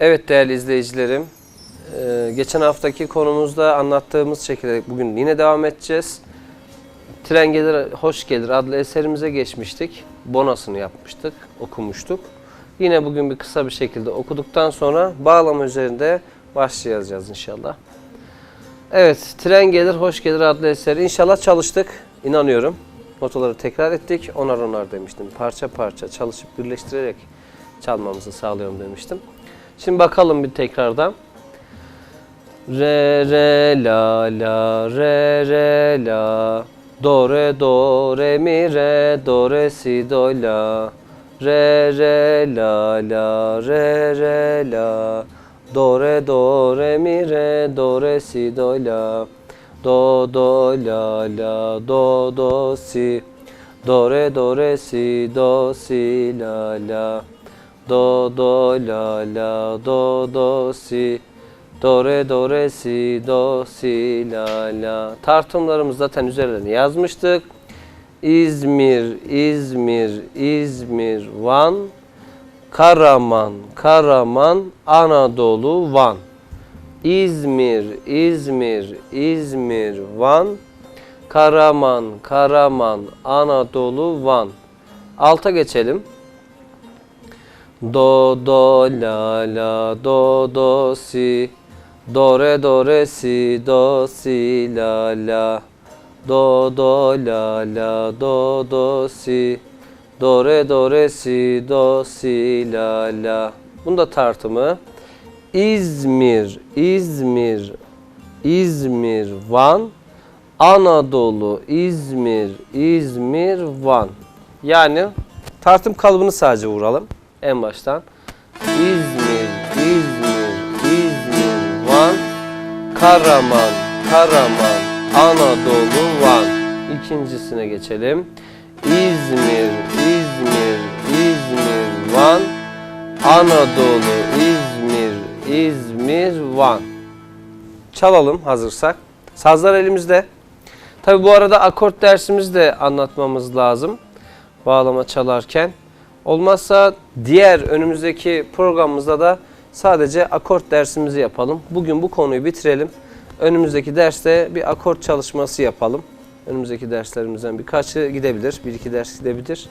Evet değerli izleyicilerim, e, geçen haftaki konumuzda anlattığımız şekilde bugün yine devam edeceğiz. Tren Gelir, Hoş Gelir adlı eserimize geçmiştik. Bonasını yapmıştık, okumuştuk. Yine bugün bir kısa bir şekilde okuduktan sonra bağlama üzerinde başlayacağız inşallah. Evet, Tren Gelir, Hoş Gelir adlı eseri inşallah çalıştık, inanıyorum. Notaları tekrar ettik, onar onar demiştim. Parça parça çalışıp birleştirerek çalmamızı sağlıyorum demiştim. Şimdi bakalım bir tekrardan. Re re la la re re la. Do re do re mi re do re si do la. Re re la la re re la. Do re do re mi re do re si do la. Do do la la do do si. Do re do re si do si la la Do do la la do do si Do re do re si do si la la. Tartımlarımız zaten üzerlerine yazmıştık. İzmir, İzmir, İzmir, Van, Karaman, Karaman, Anadolu, Van. İzmir, İzmir, İzmir, Van, Karaman, Karaman, Anadolu, Van. Alta geçelim. Do do la la do do si. Do re do re si do si la la. Do do la la do do si. Do re do re si do si la la. Bunda tartımı İzmir İzmir İzmir Van Anadolu İzmir İzmir Van. Yani tartım kalıbını sadece vuralım en baştan. İzmir, İzmir, İzmir, Van, Karaman, Karaman, Anadolu, Van. İkincisine geçelim. İzmir, İzmir, İzmir, Van, Anadolu, İzmir, İzmir, Van. Çalalım hazırsak. Sazlar elimizde. Tabi bu arada akort dersimizi de anlatmamız lazım. Bağlama çalarken. Olmazsa diğer önümüzdeki programımızda da sadece akort dersimizi yapalım. Bugün bu konuyu bitirelim. Önümüzdeki derste bir akort çalışması yapalım. Önümüzdeki derslerimizden birkaçı gidebilir, bir iki ders gidebilir.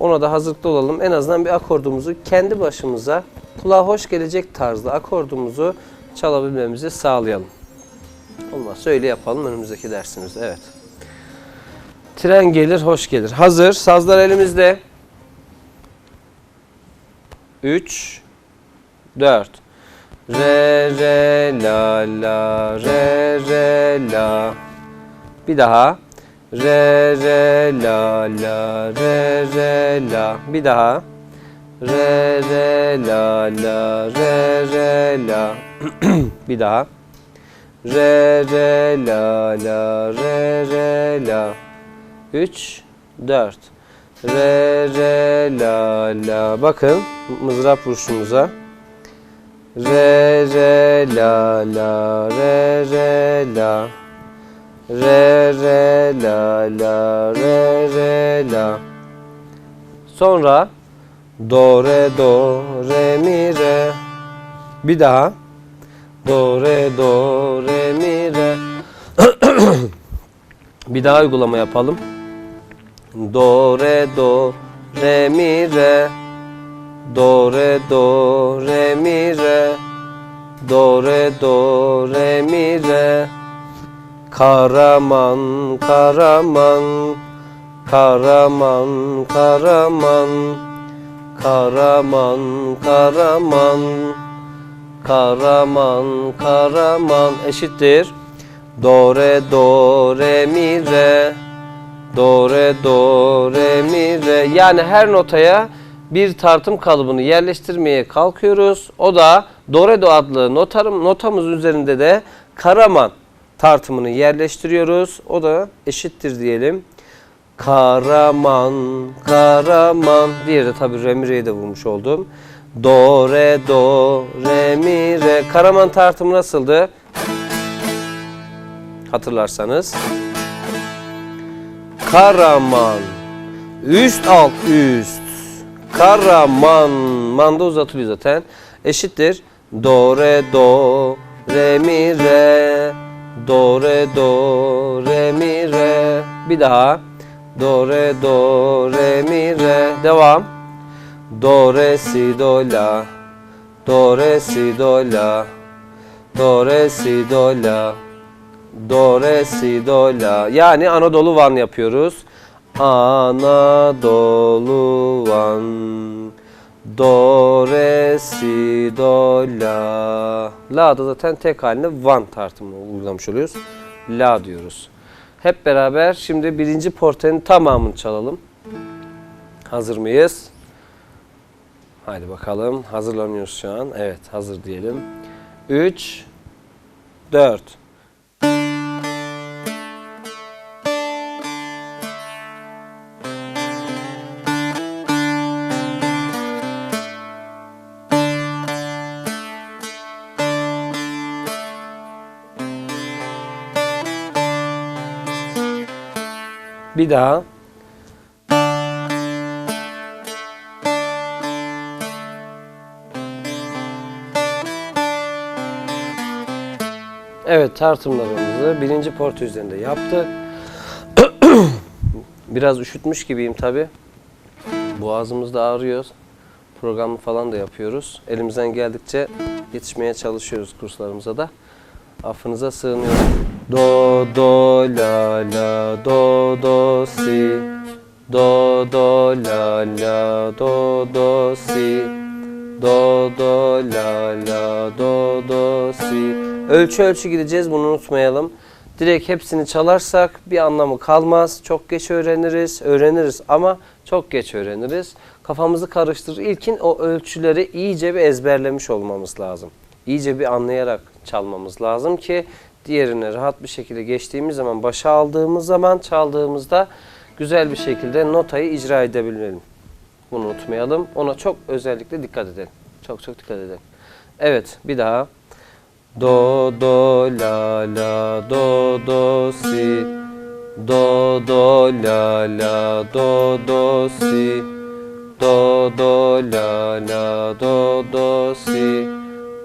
Ona da hazırlıklı olalım. En azından bir akordumuzu kendi başımıza kulağa hoş gelecek tarzda akordumuzu çalabilmemizi sağlayalım. Olmazsa öyle yapalım önümüzdeki dersimizde. Evet. Tren gelir, hoş gelir. Hazır. Sazlar elimizde. 3 4 Re re la la re re la. Bir daha. Re re la la re re la. Bir daha. Re re la la re re la. Bir daha. Re re la la re re la. 3 4 Re re la la. Bakın mızrap vuruşumuza. Re re la la. Re re la. Re re la la. Re re la. Sonra Do re do re mi re. Bir daha. Do re do re mi re. Bir daha uygulama yapalım. Do re do re mi re Do re do re mi re Do re do re mi re Karaman karaman. Karaman karaman. Karaman karaman. Karaman karaman. Eşittir. Do re do re mi re Do re do re mi re yani her notaya bir tartım kalıbını yerleştirmeye kalkıyoruz. O da do re do adlı notarım, notamız üzerinde de Karaman tartımını yerleştiriyoruz. O da eşittir diyelim. Karaman, Karaman. Diğeri de tabii re mi re'yi de vurmuş oldum. Do re do re mi re. Karaman tartımı nasıldı? Hatırlarsanız. Karaman. Üst alt üst. Karaman. Manda uzatılıyor zaten. Eşittir. Do re do re mi re Do re do re mi re Bir daha Do re do re mi re Devam Do re si do la Do re si do la Do re si do la Do re si do la Yani Anadolu Van yapıyoruz. Anadolu Van Do re si do la La'da zaten tek halinde Van tartımını uygulamış oluyoruz. La diyoruz. Hep beraber şimdi birinci portenin tamamını çalalım. Hazır mıyız? Haydi bakalım. Hazırlanıyoruz şu an. Evet hazır diyelim. 3 4 Bir daha. Evet tartımlarımızı birinci porta üzerinde yaptık. Biraz üşütmüş gibiyim tabi. Boğazımız da ağrıyor. Programı falan da yapıyoruz. Elimizden geldikçe yetişmeye çalışıyoruz kurslarımıza da. Affınıza sığınıyorum. Do do la la do do si Do do la la do do si Do do la la do do si Ölçü ölçü gideceğiz bunu unutmayalım. Direkt hepsini çalarsak bir anlamı kalmaz. Çok geç öğreniriz, öğreniriz ama çok geç öğreniriz. Kafamızı karıştırır. İlkin o ölçüleri iyice bir ezberlemiş olmamız lazım. İyice bir anlayarak çalmamız lazım ki diğerine rahat bir şekilde geçtiğimiz zaman, başa aldığımız zaman çaldığımızda güzel bir şekilde notayı icra edebilelim. Bunu unutmayalım. Ona çok özellikle dikkat edelim. Çok çok dikkat edelim. Evet, bir daha. Do do la la do do si Do do la la do do si Do do la la do do si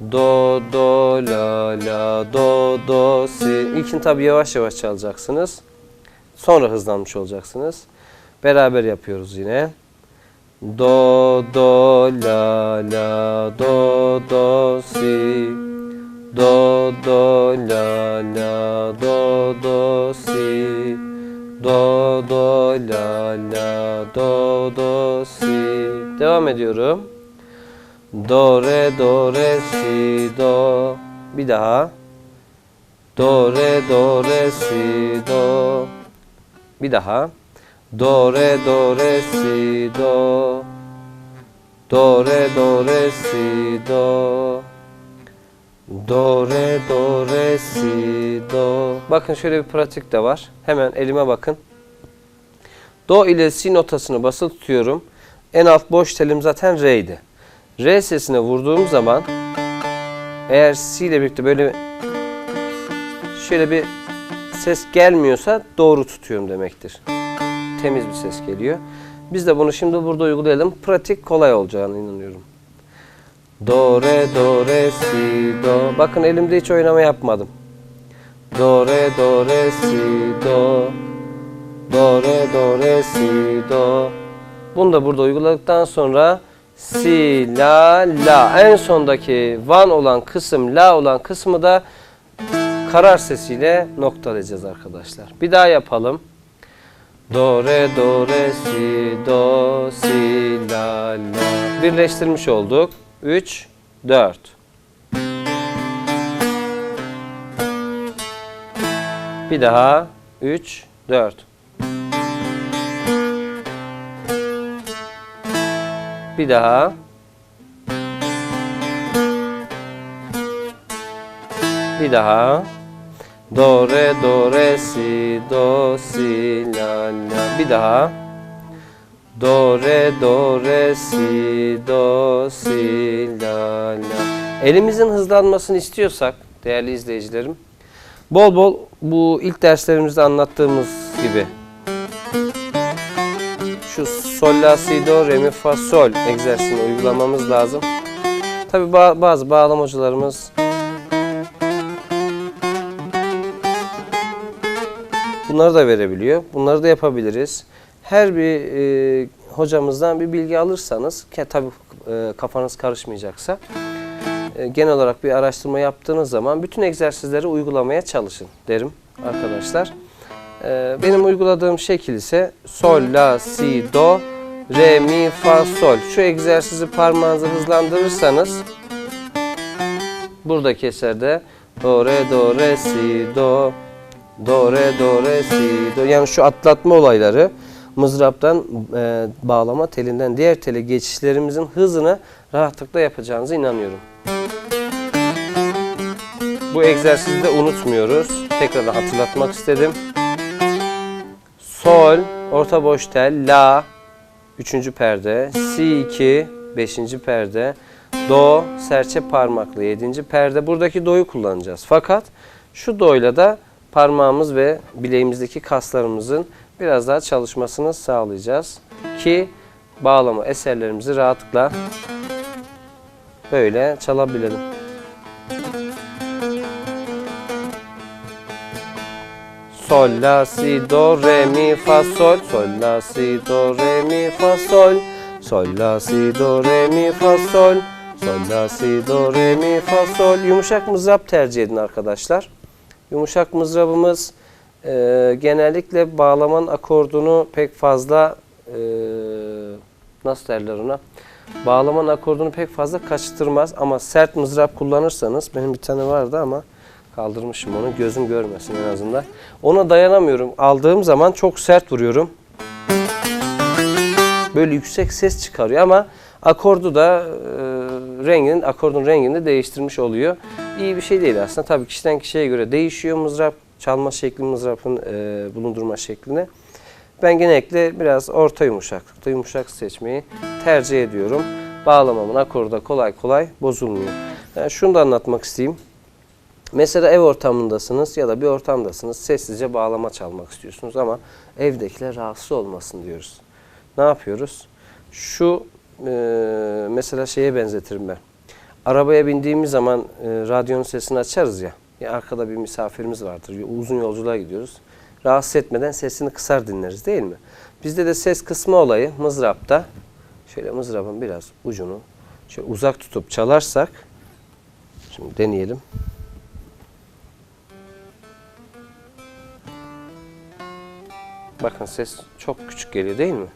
Do do la la do do si İlkin tabi yavaş yavaş çalacaksınız. Sonra hızlanmış olacaksınız. Beraber yapıyoruz yine. Do do la la do do si Do do la la do do si Do do la la do do si Devam ediyorum. Do re do re si do Bir daha. Do re do re si do Bir daha. Do re do re si do Do re do re si do Do re do re si do Bakın şöyle bir pratik de var. Hemen elime bakın. Do ile si notasını basılı tutuyorum. En alt boş telim zaten re idi. Re sesine vurduğum zaman eğer si ile birlikte böyle şöyle bir ses gelmiyorsa doğru tutuyorum demektir. Temiz bir ses geliyor. Biz de bunu şimdi burada uygulayalım. Pratik kolay olacağını inanıyorum. Do re do re si do. Bakın elimde hiç oynama yapmadım. Do re do re si do. Do re do re si do. Bunu da burada uyguladıktan sonra si la la en sondaki van olan kısım la olan kısmı da karar sesiyle noktalayacağız arkadaşlar. Bir daha yapalım. Do re do re si do si la la. Birleştirmiş olduk. 3 4 Bir daha. 3 4 Bir daha. Bir daha. Do re do re si do si la la. Bir daha Do re do re si do si la la Elimizin hızlanmasını istiyorsak değerli izleyicilerim bol bol bu ilk derslerimizde anlattığımız gibi şu sol la si do re mi fa sol egzersizini uygulamamız lazım. Tabi ba- bazı bağlamacılarımız bunları da verebiliyor. Bunları da yapabiliriz. Her bir e, hocamızdan bir bilgi alırsanız, ki tabi e, kafanız karışmayacaksa, e, genel olarak bir araştırma yaptığınız zaman bütün egzersizleri uygulamaya çalışın derim arkadaşlar. E, benim uyguladığım şekil ise sol, la, si, do, re, mi, fa, sol. Şu egzersizi parmağınızı hızlandırırsanız buradaki eserde do, re, do, re, si, do, do, re, do, re, si, do. Yani şu atlatma olayları mızraptan e, bağlama telinden diğer tele geçişlerimizin hızını rahatlıkla yapacağınıza inanıyorum. Bu egzersizi de unutmuyoruz. Tekrardan hatırlatmak istedim. Sol, orta boş tel, la, üçüncü perde, si 2, beşinci perde, do, serçe parmaklı, yedinci perde. Buradaki do'yu kullanacağız. Fakat şu do'yla da parmağımız ve bileğimizdeki kaslarımızın biraz daha çalışmasını sağlayacağız. Ki bağlama eserlerimizi rahatlıkla böyle çalabilelim. Sol, la, si, do, re, mi, fa, sol. Sol, la, si, do, re, mi, fa, sol. Sol, la, si, do, re, mi, fa, sol. Sol, la, si, do, re, mi, fa, sol. Yumuşak mızrap tercih edin arkadaşlar. Yumuşak mızrabımız e, genellikle bağlamanın akordunu pek fazla e, nasıl derler ona? Bağlamanın akordunu pek fazla kaçtırmaz ama sert mızrap kullanırsanız benim bir tane vardı ama kaldırmışım onu gözüm görmesin en azından. Ona dayanamıyorum. Aldığım zaman çok sert vuruyorum. Böyle yüksek ses çıkarıyor ama akordu da e, rengin akordun rengini de değiştirmiş oluyor. İyi bir şey değil aslında. Tabii kişiden kişiye göre değişiyor mızrap çalma şekli mızrapın e, bulundurma şekline. Ben genellikle biraz orta yumuşaklıkta yumuşak seçmeyi tercih ediyorum. Bağlamamın akoru da kolay kolay bozulmuyor. Yani şunu da anlatmak isteyeyim. Mesela ev ortamındasınız ya da bir ortamdasınız. Sessizce bağlama çalmak istiyorsunuz ama evdekiler rahatsız olmasın diyoruz. Ne yapıyoruz? Şu e, mesela şeye benzetirim ben. Arabaya bindiğimiz zaman e, radyonun sesini açarız ya. Arkada bir misafirimiz vardır. Uzun yolculuğa gidiyoruz. Rahatsız etmeden sesini kısar dinleriz değil mi? Bizde de ses kısma olayı mızrapta. Şöyle mızrabın biraz ucunu şöyle uzak tutup çalarsak. Şimdi deneyelim. Bakın ses çok küçük geliyor değil mi?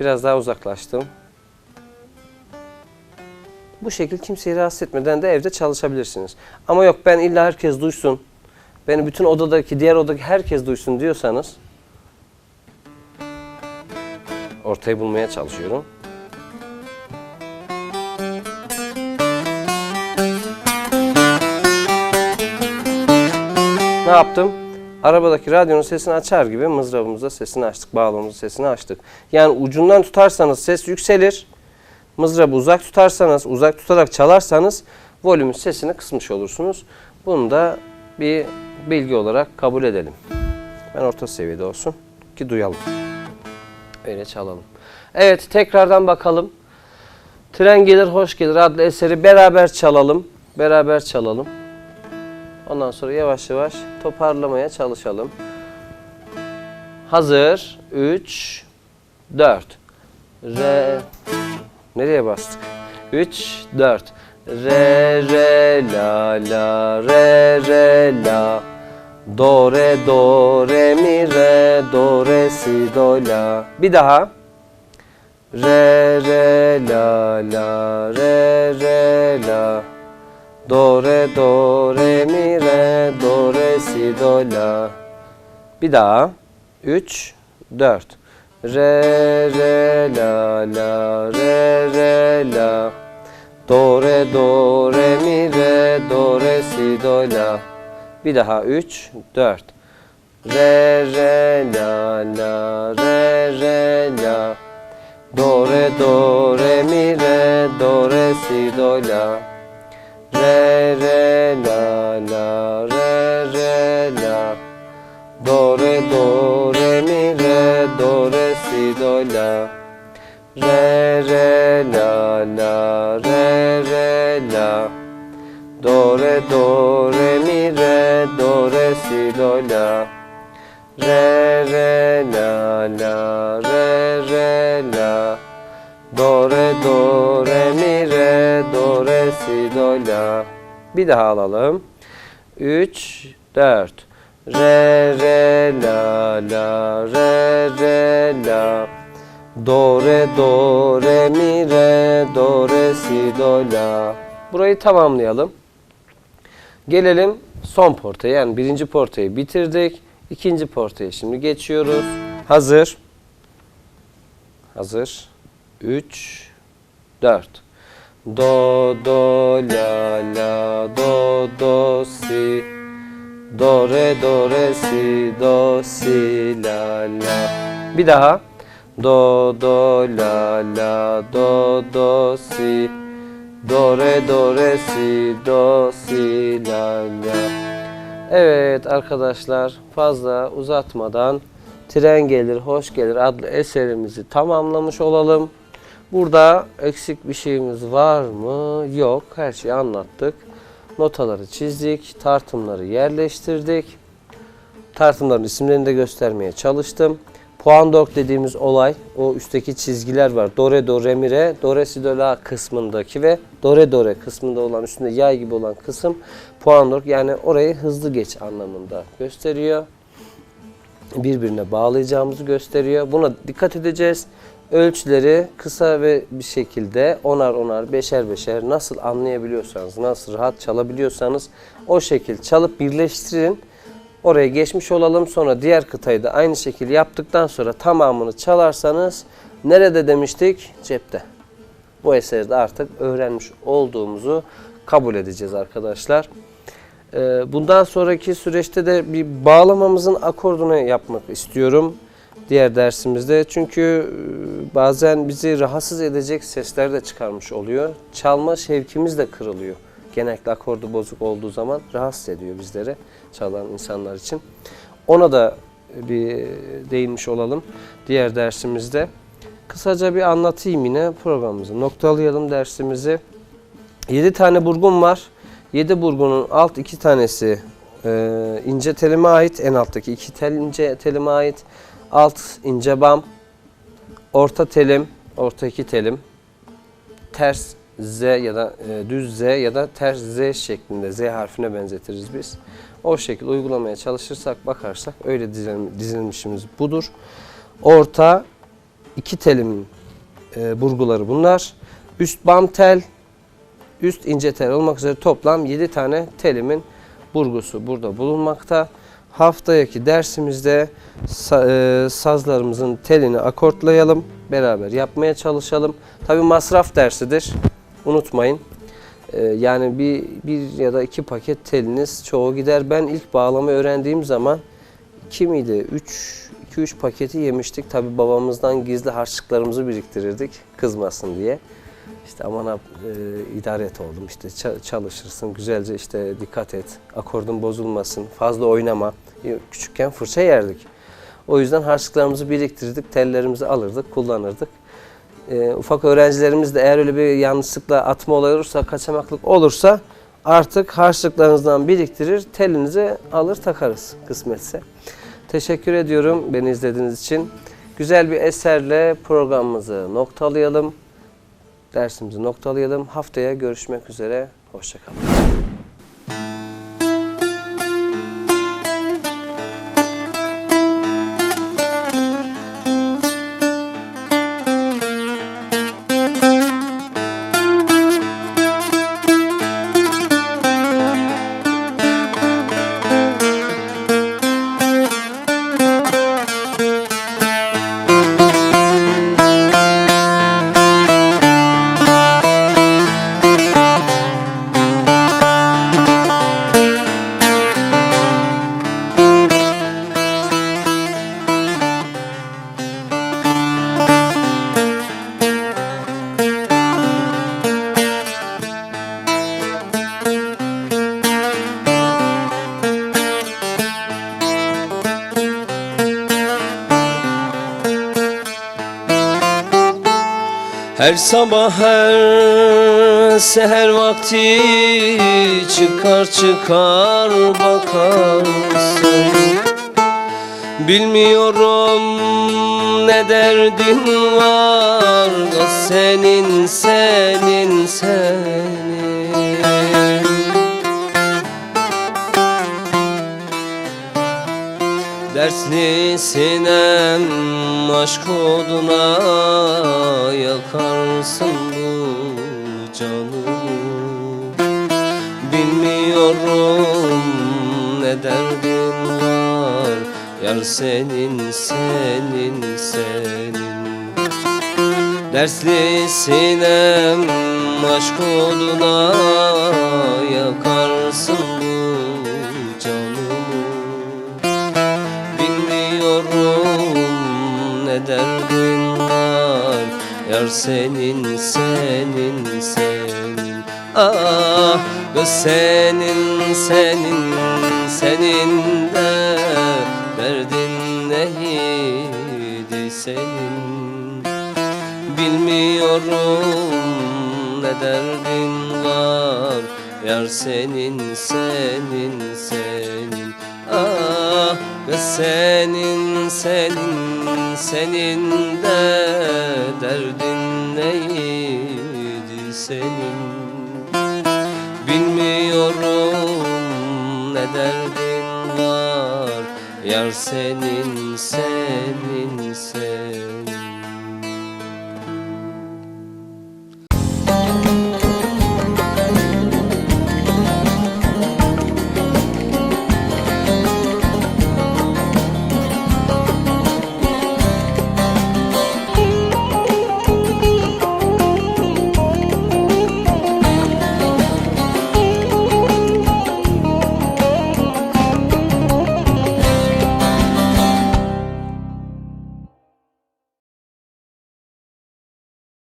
Biraz daha uzaklaştım. Bu şekil kimseyi rahatsız etmeden de evde çalışabilirsiniz. Ama yok ben illa herkes duysun. Beni bütün odadaki, diğer odadaki herkes duysun diyorsanız ortayı bulmaya çalışıyorum. Ne yaptım? Arabadaki radyonun sesini açar gibi mızrabımızda sesini açtık, bağlamamızın sesini açtık. Yani ucundan tutarsanız ses yükselir. Mızrabı uzak tutarsanız, uzak tutarak çalarsanız volümün sesini kısmış olursunuz. Bunu da bir bilgi olarak kabul edelim. Ben orta seviyede olsun ki duyalım. Öyle çalalım. Evet tekrardan bakalım. Tren gelir hoş gelir adlı eseri beraber çalalım. Beraber çalalım. Ondan sonra yavaş yavaş toparlamaya çalışalım. Hazır. 3 4 Re Nereye bastık? 3 4 Re re la la. Re re la. Do re do re mi re do re si do la. Bir daha. Re re la la. Re re la. Do re do re mi re do re si do la. Bir daha. 3 4 Re re la la re re la. Do re do re mi re do re si do la. Bir daha 3 4 Re re la la re re la. Do re do re mi re do re si do la. Re re la la re re la. Do re do si do la Re re la la re Do re do re mi re do re si do la. Re re la la re re la. Do re do re mi re do re si do la. Bir daha alalım. 3 4 Re re la la re re la Do re do re mi re do re si do la Burayı tamamlayalım. Gelelim son portaya yani birinci portayı bitirdik. İkinci portaya şimdi geçiyoruz. Hazır. Hazır. 3 4 Do do la la do do si Do re do re si do si la la Bir daha Do do la la do do si Do re do re si do si la la Evet arkadaşlar fazla uzatmadan Tren Gelir Hoş Gelir adlı eserimizi tamamlamış olalım. Burada eksik bir şeyimiz var mı? Yok. Her şeyi anlattık. Notaları çizdik. Tartımları yerleştirdik. Tartımların isimlerini de göstermeye çalıştım. Puan dork dediğimiz olay o üstteki çizgiler var. Do re do re mi re do re si do la kısmındaki ve do re do re kısmında olan üstünde yay gibi olan kısım puan dork yani orayı hızlı geç anlamında gösteriyor birbirine bağlayacağımızı gösteriyor. Buna dikkat edeceğiz. Ölçüleri kısa ve bir şekilde onar onar, beşer beşer nasıl anlayabiliyorsanız, nasıl rahat çalabiliyorsanız o şekil çalıp birleştirin. Oraya geçmiş olalım. Sonra diğer kıtayı da aynı şekilde yaptıktan sonra tamamını çalarsanız nerede demiştik? Cepte. Bu eseri de artık öğrenmiş olduğumuzu kabul edeceğiz arkadaşlar. Ee, Bundan sonraki süreçte de bir bağlamamızın akordunu yapmak istiyorum diğer dersimizde. Çünkü e, bazen bizi rahatsız edecek sesler de çıkarmış oluyor. Çalma şevkimiz de kırılıyor. Genellikle akordu bozuk olduğu zaman rahatsız ediyor bizleri çalan insanlar için. Ona da bir değinmiş olalım diğer dersimizde. Kısaca bir anlatayım yine programımızı. Noktalayalım dersimizi. 7 tane burgun var. 7 burgunun alt iki tanesi e, ince telime ait. En alttaki iki tel ince telime ait. Alt ince bam. Orta telim. Orta iki telim. Ters Z ya da e, düz Z ya da ters Z şeklinde Z harfine benzetiriz biz. O şekilde uygulamaya çalışırsak bakarsak öyle dizilmişimiz budur. Orta iki telimin e, burguları bunlar. Üst bam tel, üst ince tel olmak üzere toplam 7 tane telimin burgusu burada bulunmakta. Haftaki dersimizde e, sazlarımızın telini akortlayalım, beraber yapmaya çalışalım. Tabi masraf dersidir, unutmayın. E, yani bir, bir ya da iki paket teliniz çoğu gider. Ben ilk bağlama öğrendiğim zaman 2 miydi? 3 2-3 paketi yemiştik. Tabi babamızdan gizli harçlıklarımızı biriktirirdik kızmasın diye. İşte aman ab, e, idare et oğlum işte ça- çalışırsın güzelce işte dikkat et akordun bozulmasın fazla oynama E, küçükken fırça yerdik. O yüzden harçlıklarımızı biriktirdik tellerimizi alırdık kullanırdık. E, ufak öğrencilerimiz de eğer öyle bir yanlışlıkla atma olayı olursa kaçamaklık olursa artık harçlıklarınızdan biriktirir telinizi alır takarız kısmetse. Teşekkür ediyorum beni izlediğiniz için. Güzel bir eserle programımızı noktalayalım dersimizi noktalayalım. Haftaya görüşmek üzere. Hoşçakalın. Her sabah her seher vakti çıkar çıkar bakarsın Bilmiyorum ne derdin var da senin senin senin Dersli sinem aşk oduna yakarsın bu canımı Bilmiyorum ne derdin var Yar senin senin senin. Dersli sinem aşk oduna yakarsın senin senin senin. Ah kız senin senin senin de Derdin neydi senin? Bilmiyorum ne derdin var Yar senin senin senin. Ah kız senin senin senin de Derdin Bilmiyorum ne derdin var. Yar senin senin senin